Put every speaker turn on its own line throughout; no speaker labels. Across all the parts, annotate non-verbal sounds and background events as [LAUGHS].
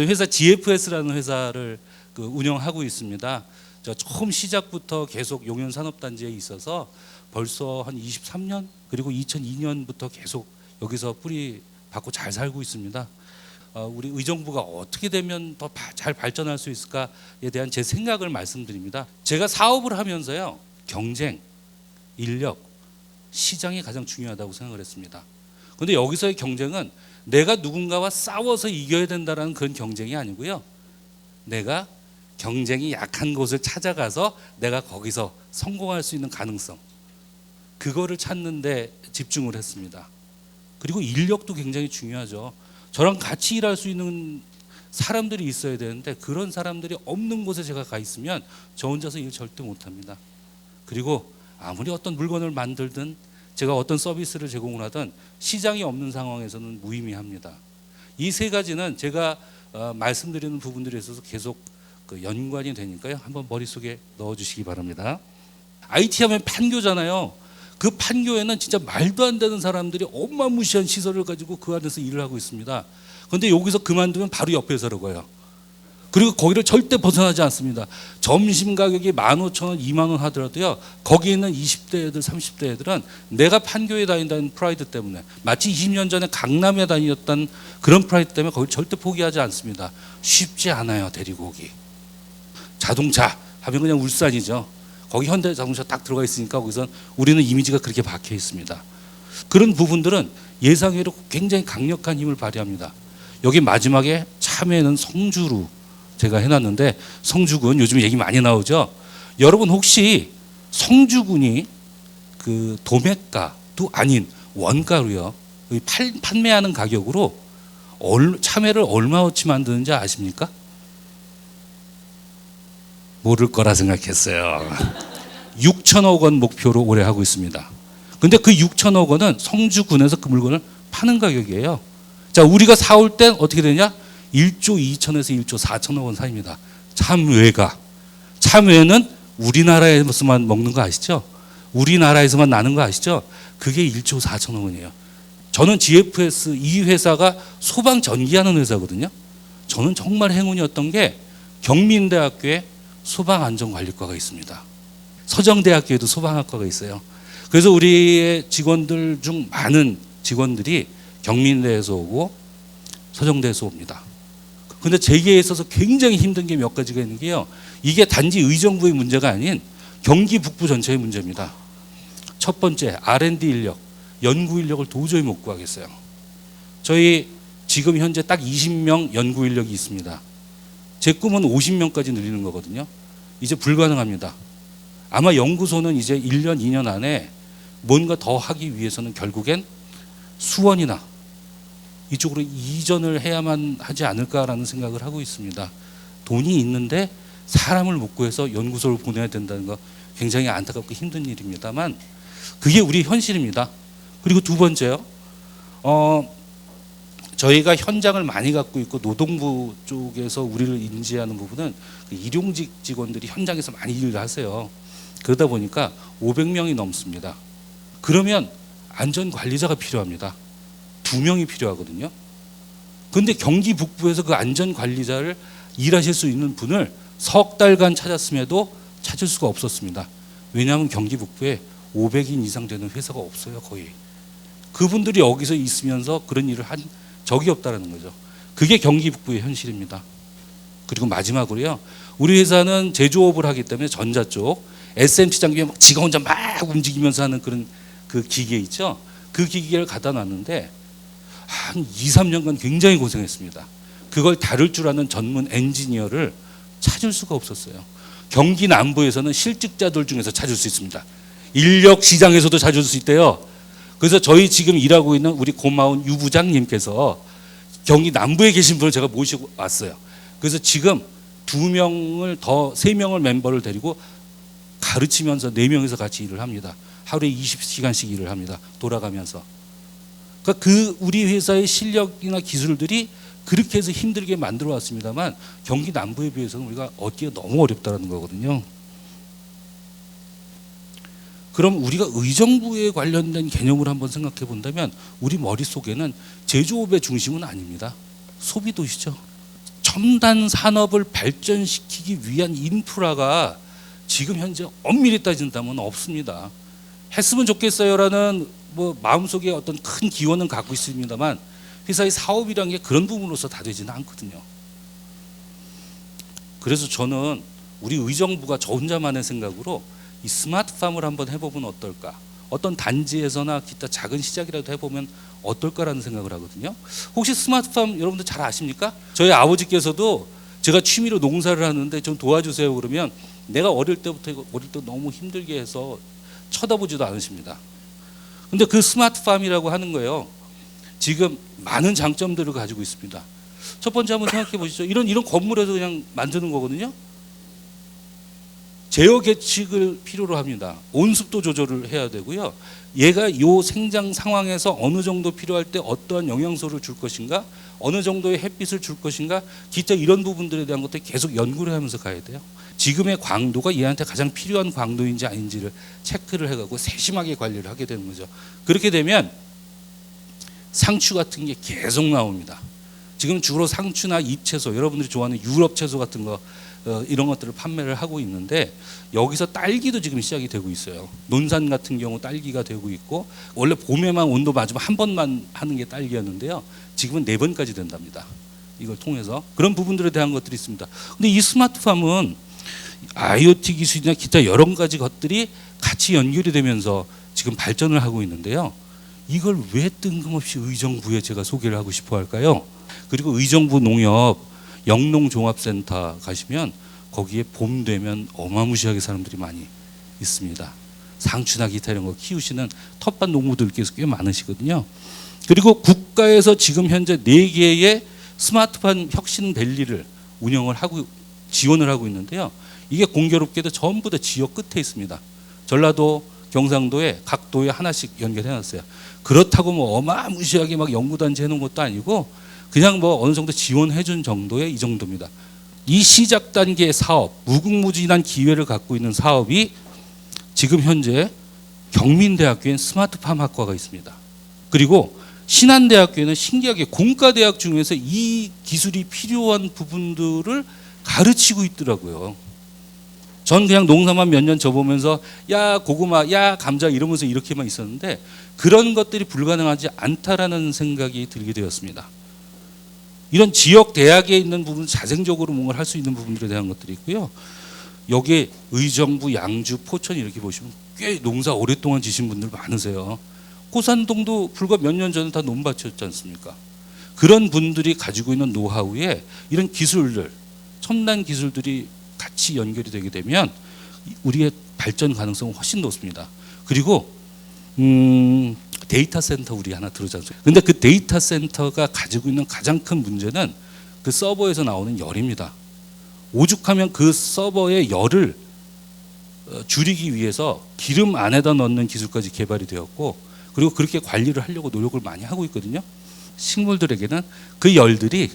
저희 회사 GFS라는 회사를 그 운영하고 있습니다. 저 처음 시작부터 계속 용현 산업단지에 있어서 벌써 한 23년 그리고 2002년부터 계속 여기서 뿌리 받고 잘 살고 있습니다. 어, 우리 의정부가 어떻게 되면 더 잘 발전할 수 있을까에 대한 제 생각을 말씀드립니다. 제가 사업을 하면서요 경쟁, 인력, 시장이 가장 중요하다고 생각을 했습니다. 그런데 여기서의 경쟁은 내가 누군가와 싸워서 이겨야 된다라는 그런 경쟁이 아니고요. 내가 경쟁이 약한 곳을 찾아가서 내가 거기서 성공할 수 있는 가능성 그거를 찾는데 집중을 했습니다. 그리고 인력도 굉장히 중요하죠. 저랑 같이 일할 수 있는 사람들이 있어야 되는데 그런 사람들이 없는 곳에 제가 가 있으면 저 혼자서 일 절대 못 합니다. 그리고 아무리 어떤 물건을 만들든 제가 어떤 서비스를 제공을 하든 시장이 없는 상황에서는 무의미합니다. 이 세 가지는 제가 어, 말씀드리는 부분들에 있어서 계속 그 연관이 되니까요. 한번 머릿속에 넣어 주시기 바랍니다. IT 하면 판교잖아요. 그 판교에는 진짜 말도 안 되는 사람들이 어마무시한 시설을 가지고 그 안에서 일을 하고 있습니다. 그런데 여기서 그만두면 바로 옆에 서러고요. 그리고 거기를 절대 벗어나지 않습니다. 점심 가격이 15,000원, 2만 원 하더라도요. 거기 있는 20대 애들, 30대 애들은 내가 판교에 다닌다는 프라이드 때문에 마치 20년 전에 강남에 다녔던 그런 프라이드 때문에 거기 절대 포기하지 않습니다. 쉽지 않아요, 데리고 오기. 자동차 하면 그냥 울산이죠. 거기 현대 자동차 딱 들어가 있으니까 거기서 우리는 이미지가 그렇게 박혀 있습니다. 그런 부분들은 예상외로 굉장히 강력한 힘을 발휘합니다. 여기 마지막에 참여는 성주로 제가 해놨는데 성주군 요즘 얘기 많이 나오죠. 여러분 혹시 성주군이 그 도매가도 아닌 원가로요 이 팔, 판매하는 가격으로 얼, 참외를 얼마어치 만드는지 아십니까? 모를 거라 생각했어요. [LAUGHS] 6천억 원 목표로 올해 하고 있습니다. 근데 그 6천억 원은 성주군에서 그 물건을 파는 가격이에요. 자, 우리가 사올 땐 어떻게 되냐? 1조 2천에서 1조 4천억 원 사이입니다. 참외가. 참외는 우리나라에서만 먹는 거 아시죠? 우리나라에서만 나는 거 아시죠? 그게 1조 4천억 원이에요. 저는 GFS 이 회사가 소방 전기하는 회사거든요. 저는 정말 행운이었던 게 경민대학교에 소방안전관리과가 있습니다. 서정대학교에도 소방학과가 있어요. 그래서 우리의 직원들 중 많은 직원들이 경민대에서 오고 서정대에서 옵니다. 근데 제기에 있어서 굉장히 힘든 게 몇 가지가 있는 게요. 이게 단지 의정부의 문제가 아닌 경기 북부 전체의 문제입니다. 첫 번째 R&D 인력, 연구 인력을 도저히 못 구하겠어요. 저희 지금 현재 딱 20명 연구 인력이 있습니다. 제 꿈은 50명까지 늘리는 거거든요. 이제 불가능합니다. 아마 연구소는 이제 1년, 2년 안에 뭔가 더 하기 위해서는 결국엔 수원이나 이쪽으로 이전을 해야만 하지 않을까라는 생각을 하고 있습니다. 돈이 있는데 사람을 못 구해서 연구소를 보내야 된다는 거 굉장히 안타깝고 힘든 일입니다만 그게 우리 현실입니다. 그리고 두 번째요. 어, 저희가 현장을 많이 갖고 있고 노동부 쪽에서 우리를 인지하는 부분은 그 일용직 직원들이 현장에서 많이 일을 하세요. 그러다 보니까 500명이 넘습니다. 그러면 안전 관리자가 필요합니다. 두 명이 필요하거든요. 그런데 경기 북부에서 그 안전 관리자를 일하실 수 있는 분을 석 달간 찾았음에도 찾을 수가 없었습니다. 왜냐하면 경기 북부에 500인 이상 되는 회사가 없어요, 거의. 그분들이 여기서 있으면서 그런 일을 한 적이 없다는 거죠. 그게 경기 북부의 현실입니다. 그리고 마지막으로요. 우리 회사는 제조업을 하기 때문에 전자 쪽 SMT 장비에 막 지가 혼자 막 움직이면서 하는 그런 그 기계 있죠. 그 기계를 갖다 놨는데 한 2, 3년간 굉장히 고생했습니다. 그걸 다룰 줄 아는 전문 엔지니어를 찾을 수가 없었어요. 경기 남부에서는 실직자들 중에서 찾을 수 있습니다. 인력 시장에서도 찾을 수 있대요. 그래서 저희 지금 일하고 있는 우리 고마운 유 부장님께서 경기 남부에 계신 분을 제가 모시고 왔어요. 그래서 지금 두 명을 더 세 명을 멤버를 데리고 가르치면서 네 명이서 같이 일을 합니다. 하루에 20시간씩 일을 합니다. 돌아가면서. 그러니까 그 우리 회사의 실력이나 기술들이 그렇게 해서 힘들게 만들어 왔습니다만 경기 남부에 비해서는 우리가 얻기가 너무 어렵다는 거거든요. 그럼 우리가 의정부에 관련된 개념을 한번 생각해 본다면 우리 머릿속에는 제조업의 중심은 아닙니다. 소비 도시죠. 첨단 산업을 발전시키기 위한 인프라가 지금 현재 엄밀히 따진다면 없습니다. 했으면 좋겠어요라는 뭐 마음속에 어떤 큰 기원은 갖고 있습니다만 회사의 사업이란 게 그런 부분으로서 다 되지는 않거든요. 그래서 저는 우리 의정부가 저 혼자만의 생각으로 이 스마트팜을 한번 해보면 어떨까? 어떤 단지에서나 기타 작은 시작이라도 해보면 어떨까라는 생각을 하거든요. 혹시 스마트팜 여러분들 잘 아십니까? 저희 아버지께서도 제가 취미로 농사를 하는데 좀 도와주세요 그러면 내가 어릴 때부터 어릴 때 너무 힘들게 해서 쳐다보지도 않으십니다. 근데 그 스마트팜이라고 하는 거예요. 지금 많은 장점들을 가지고 있습니다. 첫 번째 한번 생각해 보시죠. 이런 이런 건물에서 그냥 만드는 거거든요. 제어 계측을 필요로 합니다. 온습도 조절을 해야 되고요. 얘가 요 생장 상황에서 어느 정도 필요할 때 어떠한 영양소를 줄 것인가, 어느 정도의 햇빛을 줄 것인가, 기타 이런 부분들에 대한 것들 계속 연구를 하면서 가야 돼요. 지금의 광도가 얘한테 가장 필요한 광도인지 아닌지를 체크를 해가고 세심하게 관리를 하게 되는 거죠. 그렇게 되면 상추 같은 게 계속 나옵니다. 지금 주로 상추나 잎채소, 여러분들이 좋아하는 유럽 채소 같은 거 어, 이런 것들을 판매를 하고 있는데 여기서 딸기도 지금 시작이 되고 있어요. 논산 같은 경우 딸기가 되고 있고 원래 봄에만 온도 맞으면 한 번만 하는 게 딸기였는데요. 지금은 네 번까지 된답니다. 이걸 통해서 그런 부분들에 대한 것들이 있습니다. 근데 이 스마트팜은 IoT 기술이나 기타 여러 가지 것들이 같이 연결이 되면서 지금 발전을 하고 있는데요. 이걸 왜 뜬금없이 의정부에 제가 소개를 하고 싶어 할까요? 그리고 의정부 농협 영농종합센터 가시면 거기에 봄 되면 어마무시하게 사람들이 많이 있습니다. 상추나 기타 이런 거 키우시는 텃밭 농부들께서 꽤 많으시거든요. 그리고 국가에서 지금 현재 네 개의 스마트팜 혁신 밸리를 운영을 하고 지원을 하고 있는데요. 이게 공교롭게도 전부 다 지역 끝에 있습니다. 전라도, 경상도에 각 도에 하나씩 연결해 놨어요. 그렇다고 뭐 어마무시하게 막 연구단지 해놓은 것도 아니고 그냥 뭐 어느 정도 지원해 준 정도의 이 정도입니다. 이 시작 단계 사업, 무궁무진한 기회를 갖고 있는 사업이 지금 현재 경민대학교엔 스마트팜 학과가 있습니다. 그리고 신한대학교에는 신기하게 공과대학 중에서 이 기술이 필요한 부분들을 가르치고 있더라고요. 전 그냥 농사만 몇 년 접으면서 야 고구마, 야 감자 이러면서 이렇게만 있었는데 그런 것들이 불가능하지 않다라는 생각이 들게 되었습니다. 이런 지역 대학에 있는 부분 자생적으로 뭔가를 할수 있는 부분들에 대한 것들이 있고요. 여기에 의정부, 양주, 포천 이렇게 보시면 꽤 농사 오랫동안 지신 분들 많으세요. 고산동도 불과 몇 년 전에 다 논밭이었지 않습니까? 그런 분들이 가지고 있는 노하우에 이런 기술들, 첨단 기술들이 같이 연결이 되게 되면 우리의 발전 가능성은 훨씬 높습니다. 그리고 음, 데이터 센터 우리 하나 않습니까? 근데 그 데이터 센터가 가지고 있는 가장 큰 문제는 그 서버에서 나오는 열입니다. 오죽하면 그 서버의 열을 어, 줄이기 위해서 기름 안에다 넣는 기술까지 개발이 되었고 그리고 그렇게 관리를 하려고 노력을 많이 하고 있거든요. 식물들에게는 그 열들이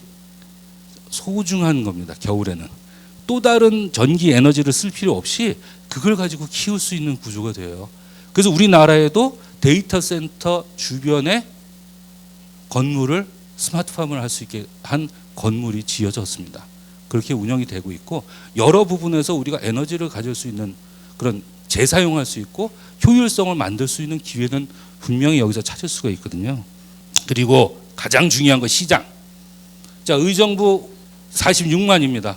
소중한 겁니다. 겨울에는 또 다른 전기 에너지를 쓸 필요 없이 그걸 가지고 키울 수 있는 구조가 돼요. 그래서 우리나라에도 데이터 센터 주변에 건물을 스마트팜을 할 수 있게 한 건물이 지어졌습니다. 그렇게 운영이 되고 있고 여러 부분에서 우리가 에너지를 가질 수 있는 그런 재사용할 수 있고 효율성을 만들 수 있는 기회는 분명히 여기서 찾을 수가 있거든요. 그리고 가장 중요한 건 시장. 자, 의정부 46만입니다.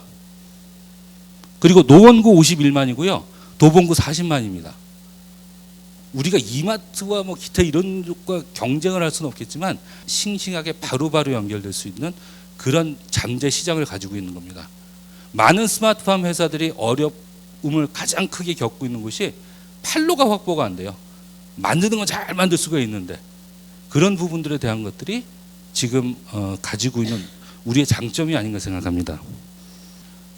그리고 노원구 51만이고요. 도봉구 40만입니다. 우리가 이마트와 뭐 기타 이런 쪽과 경쟁을 할 수는 없겠지만 싱싱하게 바로바로 연결될 수 있는 그런 잠재 시장을 가지고 있는 겁니다. 많은 스마트팜 회사들이 어려움을 가장 크게 겪고 있는 곳이 판로가 확보가 안 돼요. 만드는 건 잘 만들 수가 있는데 그런 부분들에 대한 것들이 지금 어, 가지고 있는 우리의 장점이 아닌가 생각합니다.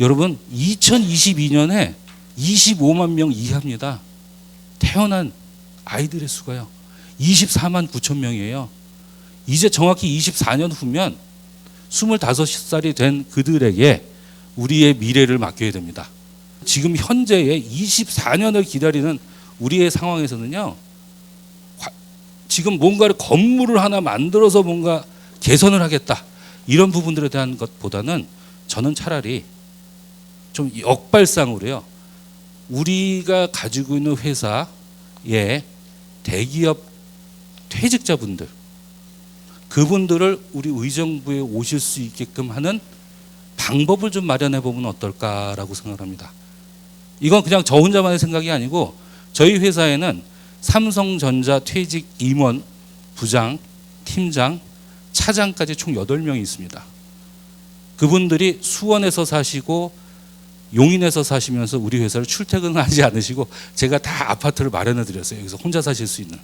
여러분 2022년에 25만 명 이하입니다. 태어난 아이들의 수가요. 24만 9천 명이에요. 이제 정확히 24년 후면 25살이 된 그들에게 우리의 미래를 맡겨야 됩니다. 지금 현재의 24년을 기다리는 우리의 상황에서는요. 지금 뭔가를 건물을 하나 만들어서 뭔가 개선을 하겠다. 이런 부분들에 대한 것보다는 저는 차라리 좀 역발상으로요. 우리가 가지고 있는 회사의 대기업 퇴직자분들 그분들을 우리 의정부에 오실 수 있게끔 하는 방법을 좀 마련해 보면 어떨까라고 생각합니다. 이건 그냥 저 혼자만의 생각이 아니고 저희 회사에는 삼성전자 퇴직 임원, 부장, 팀장, 차장까지 총 8명이 있습니다. 그분들이 수원에서 사시고 용인에서 사시면서 우리 회사를 출퇴근하지 않으시고 제가 다 아파트를 마련해 드렸어요. 여기서 혼자 사실 수 있는.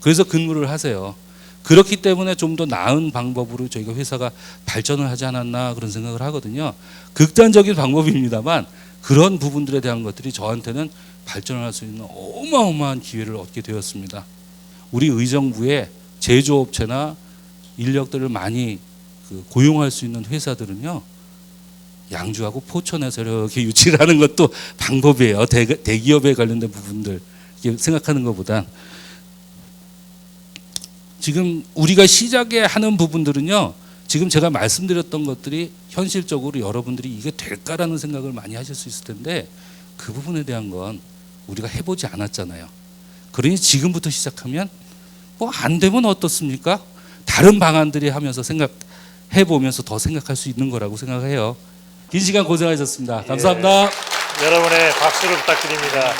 그래서 근무를 하세요. 그렇기 때문에 좀 더 나은 방법으로 저희가 회사가 발전을 하지 않았나 그런 생각을 하거든요. 극단적인 방법입니다만 그런 부분들에 대한 것들이 저한테는 발전을 할 수 있는 어마어마한 기회를 얻게 되었습니다. 우리 의정부에 제조업체나 인력들을 많이 그 고용할 수 있는 회사들은요. 양주하고 포천에서 이렇게 유치를 하는 것도 방법이에요. 대, 대기업에 관련된 부분들 생각하는 것보단 지금 우리가 시작에 하는 부분들은요. 지금 제가 말씀드렸던 것들이 현실적으로 여러분들이 이게 될까라는 생각을 많이 하실 수 있을 텐데 그 부분에 대한 건 우리가 해보지 않았잖아요. 그러니 지금부터 시작하면 뭐 안 되면 어떻습니까? 다른 방안들이 하면서 생각해 보면서 더 생각할 수 있는 거라고 생각해요. 긴 시간 고생하셨습니다. 감사합니다.
여러분의 박수를 부탁드립니다.